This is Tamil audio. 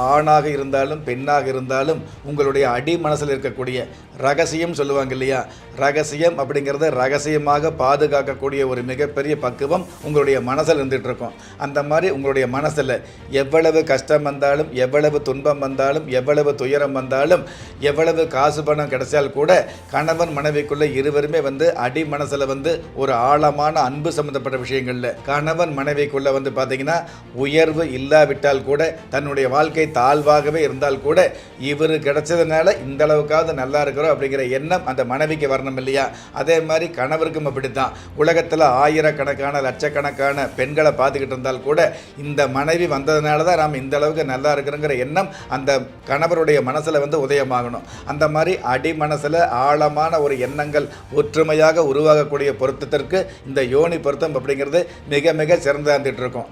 ஆணாக இருந்தாலும் பெண்ணாக இருந்தாலும் உங்களுடைய அடி மனசில் இருக்கக்கூடிய ரகசியம் சொல்லுவாங்க இல்லையா? ரகசியம் அப்படிங்கிறத ரகசியமாக பாதுகாக்கக்கூடிய ஒரு மிகப்பெரிய பக்குவம் உங்களுடைய மனசில் இருந்துகிட்டு இருக்கும் அந்த மாதிரி உங்களுடைய மனசில் எவ்வளவு கஷ்டம் வந்தாலும் எவ்வளவு துன்பம் வந்தாலும் எவ்வளவு துயரம் வந்தாலும் எவ்வளவு காசு பணம் கிடைச்சால் கூட கணவன் மனைவிக்குள்ளே இருவருமே வந்து அடி மனசில் வந்து ஒரு ஆழமான அன்பு சம்மந்தப்பட்ட விஷயங்களில். கணவன் மனைவிக்குள்ளே வந்து பார்த்தீங்கன்னா உயர்வு இல்லாவிட்டால் கூட தன்னுடைய வாழ்க்கை தாழ்வாகவே இருந்தால் கூட இவர் கிடைச்சதுனால இந்த அளவுக்காவது நல்லா இருக்கிறோம் அப்படிங்கிற எண்ணம் அந்த மனைவிக்கு வரணும் இல்லையா? அதே மாதிரி கணவருக்கும் அப்படித்தான். உலகத்தில் ஆயிரக்கணக்கான லட்சக்கணக்கான பெண்களை பார்த்துக்கிட்டு இருந்தால் கூட இந்த மனைவி வந்ததுனால தான் நாம் இந்த அளவுக்கு நல்லா இருக்கிறோங்கிற எண்ணம் அந்த கணவருடைய மனசில் வந்து உதயமாகணும். அந்த மாதிரி அடி மனசில் ஆழமான ஒரு எண்ணங்கள் ஒற்றுமையாக உருவாகக்கூடிய பொருத்தத்திற்கு இந்த யோனி பொருத்தம் அப்படிங்கிறது மிக மிக சிறந்தா இருந்துகிட்டு இருக்கும்.